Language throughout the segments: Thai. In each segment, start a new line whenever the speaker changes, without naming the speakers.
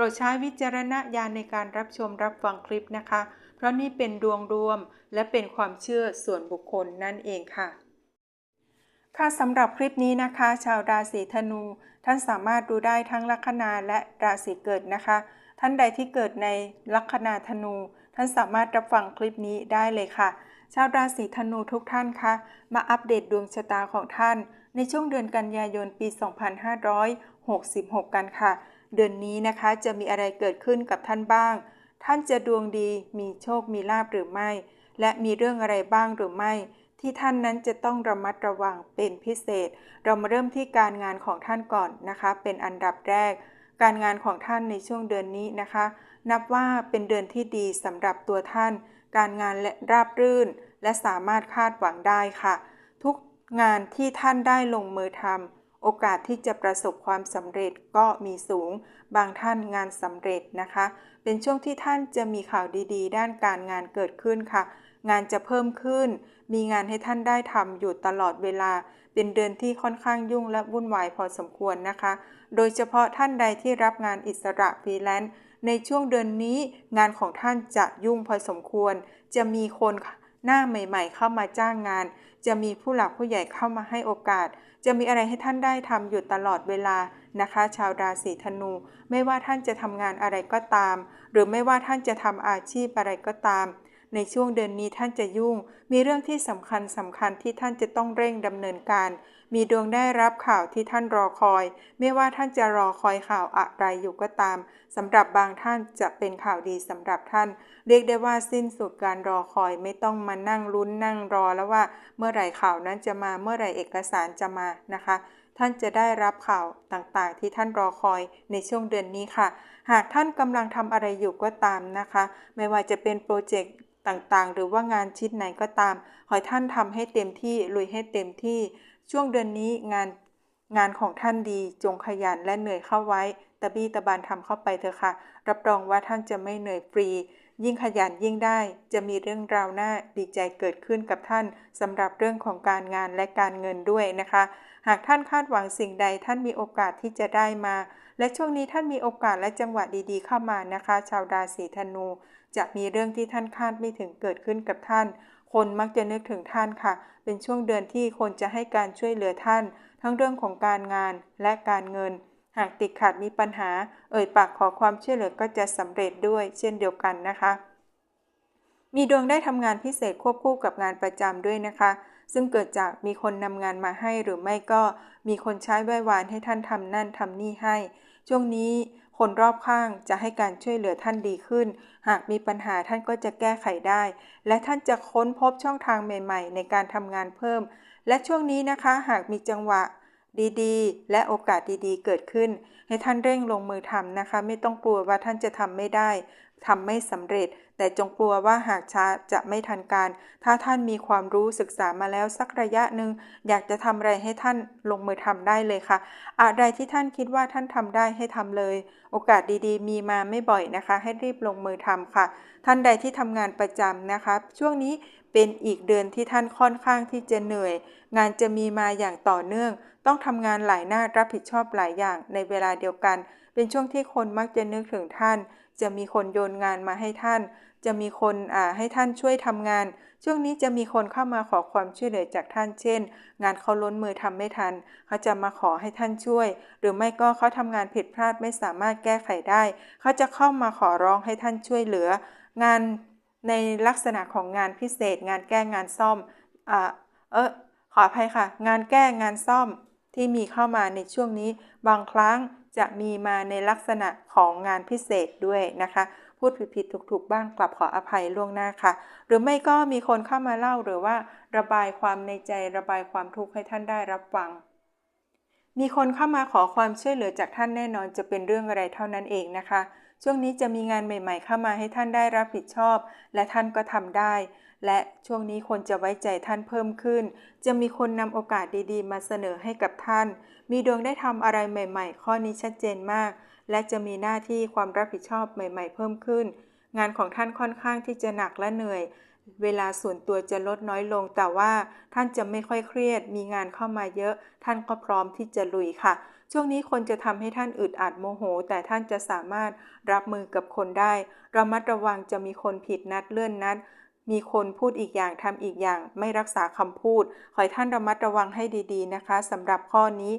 รดใช้วิจารณญาณในการรับชมรับฟังคลิปนะคะ เพราะนี่เป็นดวงรวมและเป็นความเชื่อส่วนบุคคลนั่นเองค่ะ ค่ะสำหรับคลิปนี้นะคะ ชาวราศีธนู ท่านสามารถดูได้ทั้งลัคนาและราศีเกิดนะคะ ท่านใดที่เกิดในลัคนาธนู ท่านสามารถรับฟังคลิปนี้ได้เลยค่ะ ชาวราศีธนูทุกท่านคะมาอัปเดตดวงชะตาของท่าน ในช่วงเดือนกันยายนปี 2566 กันค่ะ เดือนนี้นะคะจะมีอะไรเกิดขึ้นกับท่านบ้าง ท่านจะดวงดีมีโชคมีลาบหรือไม่ และมีเรื่องอะไรบ้างหรือไม่ ที่ท่านนั้นจะต้องระมัดระวังเป็นพิเศษ เรามาเริ่มที่การงานของท่านก่อนนะคะ เป็นอันดับแรก การงานของท่านในช่วงเดือนนี้นะคะ นับว่าเป็นเดือนที่ดีสำหรับตัวท่าน การงานและราบรื่น และสามารถคาดหวังได้ค่ะ ทุกงานที่ท่านได้ลงมือทำ โอกาสที่จะประสบความสำเร็จก็มีสูง บางท่านงานสำเร็จนะคะ เป็นช่วงที่ท่านจะมีข่าวดีๆ ด้านการงานเกิดขึ้นค่ะ งานจะเพิ่มขึ้น มีงานให้ท่านได้ทำอยู่ตลอดเวลา เป็นเดือนที่ค่อนข้างยุ่งและวุ่นวายพอสมควรนะคะ โดยเฉพาะท่านใดที่รับงานอิสระฟรีแลนซ์ในช่วงเดือนนี้งานของท่านจะยุ่งพอสมควร จะมีคนหน้าใหม่ ๆ เข้ามาจ้างงาน จะมีผู้หลักผู้ใหญ่เข้ามาให้โอกาส จะมีอะไรให้ท่านได้ทำอยู่ตลอดเวลานะคะ ชาวราศีธนู ไม่ว่าท่านจะทำงานอะไรก็ตาม หรือไม่ว่าท่านจะทำอาชีพอะไรก็ตาม ในช่วงเดือนนี้ท่านจะยุ่ง มีเรื่องที่สำคัญสำคัญที่ท่านจะต้องเร่งดำเนินการ มีดวงได้รับข่าวที่ท่านรอคอย ไม่ว่าท่านจะรอคอยข่าวอะไรอยู่ก็ตามสำหรับบางท่านจะเป็นข่าวดีสำหรับท่าน เรียกได้ว่าสิ้นสุดการรอคอยไม่ต้องมานั่งลุ้นนั่งรอแล้วว่า เมื่อไหร่ข่าวนั้นจะมาเมื่อไหร่เอกสารจะมานะคะท่านจะได้รับข่าวต่างๆ ที่ท่านรอคอยในช่วงเดือนนี้ค่ะ หากท่านกำลังทำอะไรอยู่ก็ตามนะคะ ไม่ว่าจะเป็นโปรเจกต์ ต่างๆ หรือว่างานชิ้นไหนก็ตาม ขอให้ท่านทำให้เต็มที่ลุยให้เต็มที่ ช่วงเดือนนี้งานงานของท่านดีจงขยันและเหนื่อยเข้าไว้ ตะบี้ตะบานทำเข้าไปเถอะค่ะ รับรองว่าท่านจะไม่เหนื่อยฟรี ยิ่งขยันยิ่งได้จะมีเรื่องราวหน่าดีใจเกิดขึ้นกับท่านสำหรับเรื่องของการงานและการเงินด้วยนะคะ หากท่านคาดหวังสิ่งใดท่านมีโอกาสที่จะได้มา และช่วงนี้ท่านมีโอกาสและจังหวะดีๆ เข้ามานะคะ ชาวราศีธนู จะมีเรื่องที่ท่านคาดไม่ถึงเกิดขึ้นกับท่าน คนมักจะนึกถึงท่านค่ะ เป็นช่วงเดือนที่คนจะให้การช่วยเหลือท่าน ทั้งเรื่องของการงานและการเงิน หากติดขัดมีปัญหา เอ่ยปากขอความช่วยเหลือก็จะสำเร็จด้วยเช่นเดียวกันนะคะ มีดวงได้ทำงานพิเศษควบคู่กับงานประจำด้วยนะคะ ซึ่งเกิดจากมีคนนำงานมาให้หรือไม่ก็มีคนใช้ไหว้วานให้ท่านทำนั่นทำนี่ให้ ช่วงนี้คนรอบข้างจะให้การช่วยเหลือท่านดีขึ้น หากมีปัญหาท่านก็จะแก้ไขได้ และท่านจะค้นพบช่องทางใหม่ ๆ ในการทำงานเพิ่ม และช่วงนี้นะคะ หากมีจังหวะ ดีๆ และโอกาสดีๆ เกิดขึ้น ให้ท่านเร่งลงมือทำนะคะ ไม่ต้องกลัวว่าท่านจะทำไม่ได้ทำไม่สำเร็จ แต่จงกลัวว่าหากช้าจะไม่ทันการ ถ้าท่านมีความรู้ศึกษามาแล้วสักระยะหนึ่งอยากจะทำอะไรให้ท่านลงมือทำได้เลยค่ะ อะไรที่ท่านคิดว่าท่านทำได้ให้ทำเลย โอกาสดีๆ มีมาไม่บ่อยนะคะ ให้รีบลงมือทำค่ะ ท่านใดที่ทำงานประจำนะคะ ช่วงนี้เป็นอีกเดือนที่ท่านค่อนข้างที่จะเหนื่อย งานจะมีมาอย่างต่อเนื่อง ต้องทำงานหลายหน้ารับผิดชอบหลายอย่างในเวลาเดียวกัน เป็นช่วงที่คนมักจะนึกถึงท่าน จะมีคนโยนงานมาให้ท่าน จะมีคนให้ท่านช่วยทำงาน ช่วงนี้จะมีคนเข้ามาขอความช่วยเหลือจากท่านเช่น งานเขาล้นมือทำไม่ทัน เขาจะมาขอให้ท่านช่วย หรือไม่ก็เขาทำงานผิดพลาดไม่สามารถแก้ไขได้ เขาจะเข้ามาขอร้องให้ท่านช่วยเหลือ งานในลักษณะของงานพิเศษ งานแก้งานซ่อมอเออขออภัยค่ะ งานแก้งานซ่อม ที่มีเข้ามาในช่วงนี้ บางครั้งจะมีมาในลักษณะของงานพิเศษด้วยนะคะ พูดผิดๆถูกๆ บ้างกลับขออภัยล่วงหน้าค่ะ หรือไม่ก็มีคนเข้ามาเล่าหรือว่า ระบายความในใจระบายความทุกข์ให้ท่านได้รับฟังมีคนเข้ามาขอความช่วยเหลือจากท่านแน่นอนจะเป็นเรื่องอะไรเท่านั้นเองนะคะ ช่วงนี้จะมีงานใหม่ ๆ เข้ามาให้ท่านได้รับผิดชอบ และท่านก็ทำได้ และช่วงนี้คนจะไว้ใจท่านเพิ่มขึ้น จะมีคนนำโอกาสดีๆ มาเสนอให้กับท่าน มีดวงได้ทำอะไรใหม่ ๆ ข้อนี้ชัดเจนมาก และจะมีหน้าที่ความรับผิดชอบใหม่ ๆ เพิ่มขึ้น งานของท่านค่อนข้างที่จะหนักและเหนื่อย เวลาส่วนตัวจะลดน้อยลง แต่ว่าท่านจะไม่ค่อยเครียด มีงานเข้ามาเยอะ ท่านก็พร้อมที่จะลุยค่ะช่วงนี้คนจะทำให้ท่านอึดอัดโมโห แต่ท่านจะสามารถรับมือกับคนได้ ระมัดระวังจะมีคนผิดนัดเลื่อนนัด มีคนพูดอีกอย่างทำอีกอย่าง ไม่รักษาคำพูด ขอให้ท่านระมัดระวังให้ดีๆนะคะสำหรับข้อนี้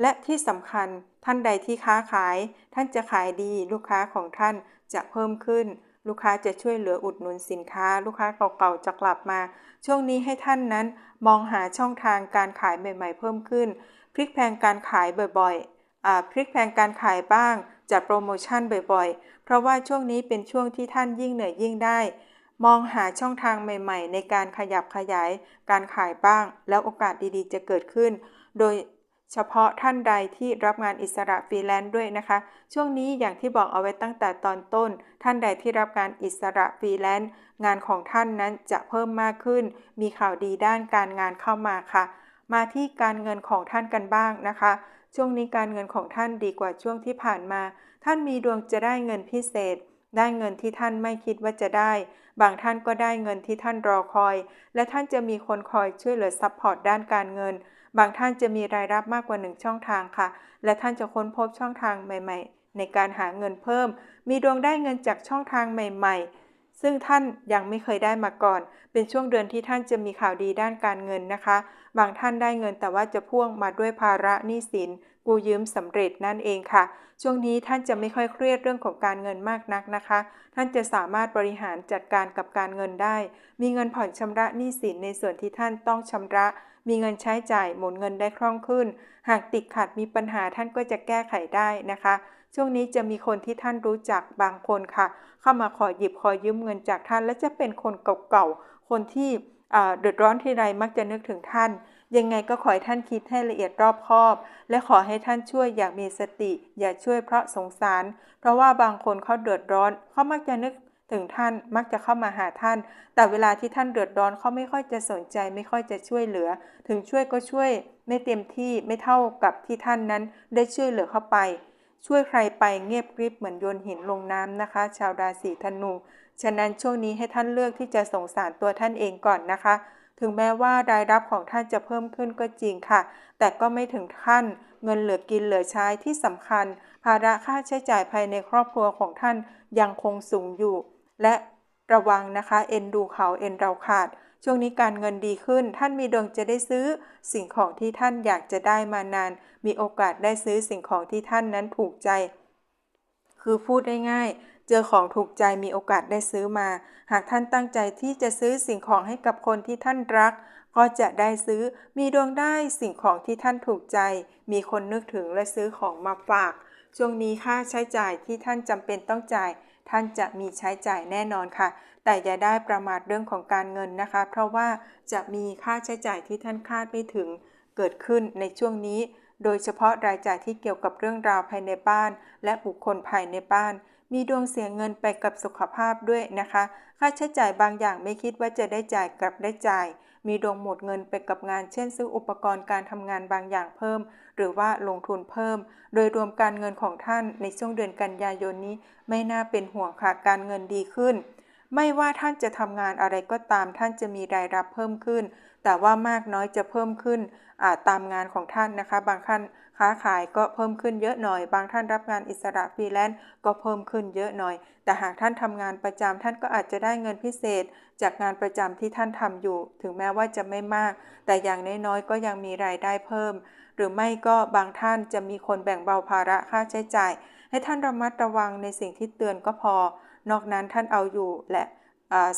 และที่สำคัญท่านใดที่ค้าขาย ท่านจะขายดี ลูกค้าของท่านจะเพิ่มขึ้น ลูกค้าจะช่วยเหลืออุดหนุนสินค้า ลูกค้าเก่าๆจะกลับมา ช่วงนี้ให้ท่านนั้นมองหาช่องทางการขายใหม่ ๆ เพิ่มขึ้น พลิกแพงการขายบ่อยๆพลิกแพงการขายบ้างจัดโปรโมชั่นบ่อย ๆ เพราะว่าช่วงนี้เป็นช่วงที่ท่านยิ่งเหนื่อยยิ่งได้ มองหาช่องทางใหม่ๆ ในการขยับขยายการขายบ้าง แล้วโอกาสดีๆ จะเกิดขึ้น โดยเฉพาะท่านใดที่รับงานอิสระฟรีแลนซ์ด้วยนะคะ ช่วงนี้อย่างที่บอกเอาไว้ตั้งแต่ตอนต้น ท่านใดที่รับงานอิสระฟรีแลนซ์งานของท่านนั้นจะเพิ่มมากขึ้น มีข่าวดีด้านการงานเข้ามาค่ะ มาที่การเงินของท่านกันบ้างนะคะ ช่วงนี้การเงินของท่านดีกว่าช่วงที่ผ่านมา ท่านมีดวงจะได้เงินพิเศษ ได้เงินที่ท่านไม่คิดว่าจะได้ บางท่านก็ได้เงินที่ท่านรอคอย และท่านจะมีคนคอยช่วยเหลือซัพพอร์ตด้านการเงิน บางท่านจะมีรายรับมากกว่าหนึ่งช่องทางค่ะ และท่านจะค้นพบช่องทางใหม่ ๆ ในการหาเงินเพิ่ม มีดวงได้เงินจากช่องทางใหม่ ๆ ซึ่งท่านยังไม่เคยได้มาก่อน เป็นช่วงเดือนที่ท่านจะมีข่าวดีด้านการเงินนะคะ บางท่านได้เงินแต่ว่าจะพ่วงมาด้วยภาระหนี้สิน กู้ยืมสำเร็จนั่นเองค่ะ ช่วงนี้ท่านจะไม่ค่อยเครียดเรื่องของการเงินมากนักนะคะ ท่านจะสามารถบริหารจัดการกับการเงินได้ มีเงินผ่อนชำระหนี้สินในส่วนที่ท่านต้องชำระ มีเงินใช้จ่ายหมุนเงินได้คล่องขึ้น หากติดขัดมีปัญหาท่านก็จะแก้ไขได้นะคะ ช่วงนี้จะมีคนที่ท่านรู้จักบางคนค่ะ เข้ามาขอหยิบขอยืมเงินจากท่าน และจะเป็นคนเก่าๆ คนที่เดือดร้อนที่ไรมักจะนึกถึงท่าน ยังไงก็ขอให้ท่านคิดให้ละเอียดรอบคอบ และขอให้ท่านช่วยอย่างมีสติ อย่าช่วยเพราะสงสาร เพราะว่าบางคนเขาเดือดร้อนเขามักจะนึกถึงท่านมักจะเข้ามาหาท่าน แต่เวลาที่ท่านเดือดร้อนเขาไม่ค่อยจะสนใจ ไม่ค่อยจะช่วยเหลือ ถึงช่วยก็ช่วย ไม่เต็มที่ไม่เท่ากับที่ท่านนั้นได้ช่วยเหลือเข้าไป ช่วยใครไปเงียบกริบเหมือนโยนหินลงน้ำนะคะ ชาวราศีธนู ฉะนั้นช่วงนี้ให้ท่านเลือกที่จะสงสารตัวท่านเองก่อนนะคะ ถึงแม้ว่ารายรับของท่านจะเพิ่มขึ้นก็จริงค่ะ แต่ก็ไม่ถึงขั้น เงินเหลือกินเหลือใช้ที่สำคัญ ภาระค่าใช้จ่ายภายในครอบครัวของท่านยังคงสูงอยู่ และระวังนะคะ เอ็นดูเขาเอ็นเราขาด ช่วงนี้การเงินดีขึ้น ท่านมีดวงจะได้ซื้อ สิ่งของที่ท่านอยากจะได้มานาน มีโอกาสได้ซื้อสิ่งของที่ท่านนั้นถูกใจ คือพูดได้ง่ายเจอของถูกใจมีโอกาสได้ซื้อมา หากท่านตั้งใจที่จะซื้อสิ่งของให้กับคนที่ท่านรัก ก็จะได้ซื้อ มีดวงได้สิ่งของที่ท่านถูกใจ มีคนนึกถึงและซื้อของมาฝาก ช่วงนี้ค่าใช้จ่ายที่ท่านจำเป็นต้องจ่าย ท่านจะมีใช้จ่ายแน่นอนค่ะ แต่อย่าได้ประมาทเรื่องของการเงินนะคะ เพราะว่าจะมีค่าใช้จ่ายที่ท่านคาดไม่ถึงเกิดขึ้นในช่วงนี้ โดยเฉพาะรายจ่ายที่เกี่ยวกับเรื่องราวภายในบ้าน และบุคคลภายในบ้าน มีดวงเสียเงินไปกับสุขภาพด้วยนะคะ ค่าใช้จ่ายบางอย่างไม่คิดว่าจะได้จ่ายกลับได้จ่าย มีดวงหมดเงินไปกับงาน เช่น ซื้ออุปกรณ์การทำงานบางอย่างเพิ่ม หรือว่าลงทุนเพิ่ม โดยรวมการเงินของท่านในช่วงเดือนกันยายนนี้ ไม่น่าเป็นห่วงค่ะการเงินดีขึ้น ไม่ว่าท่านจะทำงานอะไรก็ตามท่านจะมีรายรับเพิ่มขึ้น แต่ว่ามากน้อยจะเพิ่มขึ้นตามงานของท่านนะคะ บางท่านค้าขายก็เพิ่มขึ้นเยอะหน่อย บางท่านรับงานอิสระฟรีแลนซ์ก็เพิ่มขึ้นเยอะหน่อย แต่หากท่านทำงานประจำท่านก็อาจจะได้เงินพิเศษ จากงานประจำที่ท่านทำอยู่ ถึงแม้ว่าจะไม่มาก แต่อย่างน้อยๆก็ยังมีรายได้เพิ่ม หรือไม่ก็บางท่านจะมีคนแบ่งเบาภาระค่าใช้จ่าย ให้ท่านระมัดระวังในสิ่งที่เตือนก็พอ นอกนั้นท่านเอาอยู่และ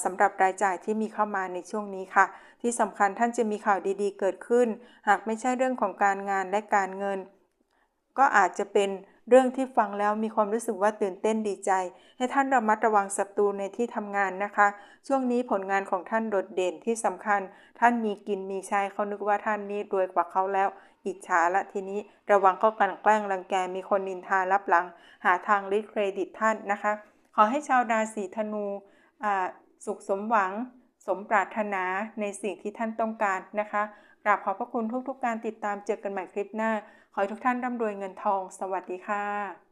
สำหรับรายจ่ายที่มีเข้ามาในช่วงนี้ค่ะ ที่สำคัญท่านจะมีข่าวดีๆ เกิดขึ้น หากไม่ใช่เรื่องของการงานและการเงิน ก็อาจจะเป็นเรื่องที่ฟังแล้วมีความรู้สึกว่าตื่นเต้นดีใจ ให้ท่านระมัดระวังศัตรูในที่ทำงานนะคะ ช่วงนี้ผลงานของท่านโดดเด่นที่สำคัญ ท่านมีกินมีใช้เขานึกว่าท่านนี้รวยกว่าเขาแล้ว อิจฉาละทีนี้ระวังก็กลันแกล้งรังแกมีคนนินทารับหลัง หาทางริดเครดิตท่านนะคะ ขอให้ชาวราศีธนูสุขสมหวัง สมปรารถนาในสิ่งที่ท่านต้องการนะคะกราบขอบพระคุณทุกๆการติดตามเจอกันใหม่คลิปหน้า ขอให้ทุกท่านร่ำรวยเงินทอง สวัสดีค่ะ